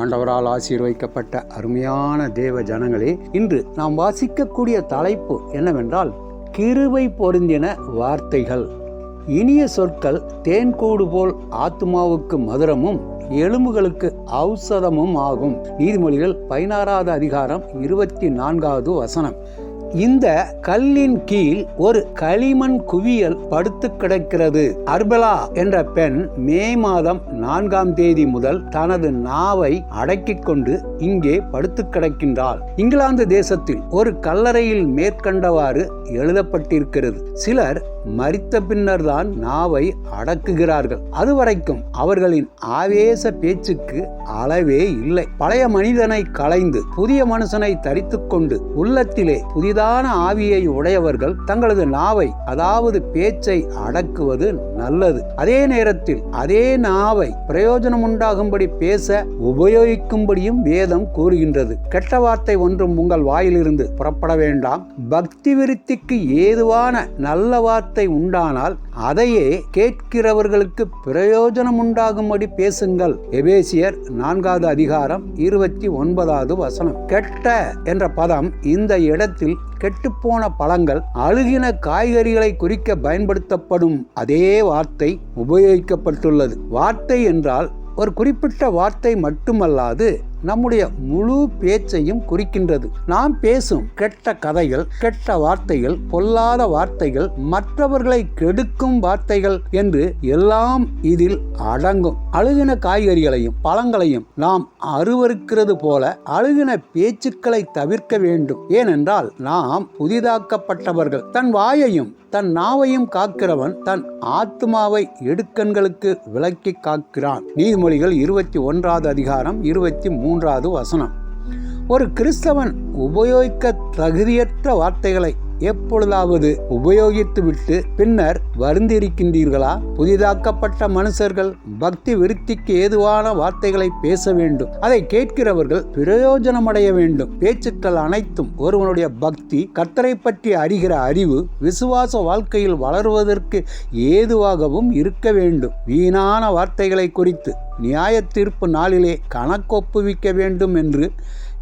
ஆண்டவரால் ஆசீர்வைக்கப்பட்ட அருமையான தேவ ஜனங்களே இன்று நாம் வாசிக்கக்கூடிய தலைப்பு என்னவென்றால் கிருவை பொருந்தின வார்த்தைகள். இனிய சொற்கள் தேன்கூடு போல் ஆத்மாவுக்கு மதுரமும் எலும்புகளுக்கு ஔஷதமும் ஆகும். நீதிமொழிகள் பதினாறாவது அதிகாரம் இருபத்தி நான்காவது வசனம். இந்த கல்லின் கீழ் ஒரு களிமண் குவியல் படுத்து கிடக்கிறது. அர்பலா என்ற பெண் மே மாதம் நான்காம் தேதி முதல் தனது நாவை அடக்கிக் கொண்டு இங்கே படுத்து கிடக்கின்றாள். இங்கிலாந்து தேசத்தில் ஒரு கல்லறையில் மேற்கண்டவாறு எழுதப்பட்டிருக்கிறது. சிலர் மறித்த பின்னர் தான் நாவை அடக்குகிறார்கள். அதுவரைக்கும் அவர்களின் ஆவேச பேச்சுக்கு அளவே இல்லை. பழைய மனிதனை களைந்து புதிய மனுஷனை தரித்து கொண்டு உள்ளத்திலே புதிதான ஆவியை உடையவர்கள் தங்களது நாவை அதாவது பேச்சை அடக்குவது நல்லது. அதே நேரத்தில் அதே நாவை பிரயோஜனம் உண்டாகும்படி பேச உபயோகிக்கும்படியும் வேதம் கூறுகின்றது. கெட்ட வார்த்தை ஒன்றும் உங்கள் வாயிலிருந்து புறப்பட வேண்டாம். பக்தி விருத்திக்கு ஏதுவான நல்ல வார்த்தை உண்டானால் அதையே கேட்கிறவர்களுக்கு பிரயோஜனம் உண்டாகும்படி பேசுங்கள். எபேசியர் நான்காவது அதிகாரம் இருபத்தி ஒன்பதாவது வசனம். கெட்ட என்ற பதம் இந்த இடத்தில் கெட்டுப்போன பழங்கள் அழுகின காய்கறிகளை குறிக்க பயன்படுத்தப்படும் அதே வார்த்தை உபயோகிக்கப்பட்டுள்ளது. வார்த்தை என்றால் ஒரு குறிப்பிட்ட வார்த்தை மட்டுமல்லாது நம்முடைய முழு பேச்சையும் குறிக்கின்றது. நாம் பேசும் கெட்ட கதைகள் கெட்ட வார்த்தைகள் பொல்லாத வார்த்தைகள் மற்றவர்களை கெடுக்கும் வார்த்தைகள் என்று எல்லாம் இதில் அடங்கும். அழுகின காய்கறிகளையும் பழங்களையும் நாம் அருவருக்கிறது போல அழுகின பேச்சுக்களை தவிர்க்க வேண்டும். ஏனென்றால் நாம் புதிதாக்கப்பட்டவர்கள். தன் வாயையும் தன் நாவையும் காக்கிறவன் தன் ஆத்மாவை எடுக்கண்களுக்கு விலக்கி காக்கிறான். நீதிமொழிகள் இருபத்தி ஒன்றாவது அதிகாரம் இருபத்தி மூணு மூன்றாவது வசனம். ஒரு கிறிஸ்தவன் உபயோகிக்க தகுதியற்ற வார்த்தைகளை எப்பொழுதாவது உபயோகித்துவிட்டு பின்னர் வருந்திருக்கின்றீர்களா புதிதாக்கப்பட்ட மனுஷர்கள் பக்தி விருத்திக்கு ஏதுவான வார்த்தைகளை பேச வேண்டும். அதை கேட்கிறவர்கள் பிரயோஜனமடைய வேண்டும். பேச்சுக்கள் அனைத்தும் ஒருவனுடைய பக்தி கர்த்தரை பற்றி அறிகிற அறிவு விசுவாச வாழ்க்கையில் வளருவதற்கு ஏதுவாகவும் இருக்க வேண்டும். வீணான வார்த்தைகளை குறித்து நியாய தீர்ப்பு நாளிலே கணக்கொப்புவிக்க வேண்டும் என்று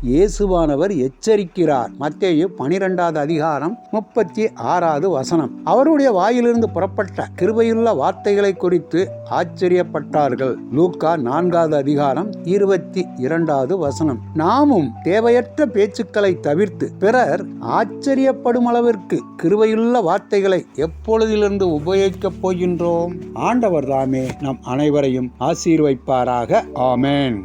இயேசுவானவர் எச்சரிக்கிறார். மத்தேயு பனிரெண்டாவது அதிகாரம் முப்பத்தி ஆறாவது வசனம். அவருடைய வாயிலிருந்து புறப்பட்ட கிருபையுள்ள வார்த்தைகளை குறித்து ஆச்சரியப்பட்டார்கள். லூக்கா நான்காவது அதிகாரம் இருபத்தி இரண்டாவது வசனம். நாமும் தேவையற்ற பேச்சுக்களை தவிர்த்து பிறர் ஆச்சரியப்படும் அளவிற்கு கிருபையுள்ள வார்த்தைகளை எப்பொழுதிலிருந்து உபயோகிக்கப் போகின்றோம்? ஆண்டவர் தாமே நம் அனைவரையும் ஆசீர்வைப்பாராக. ஆமேன்.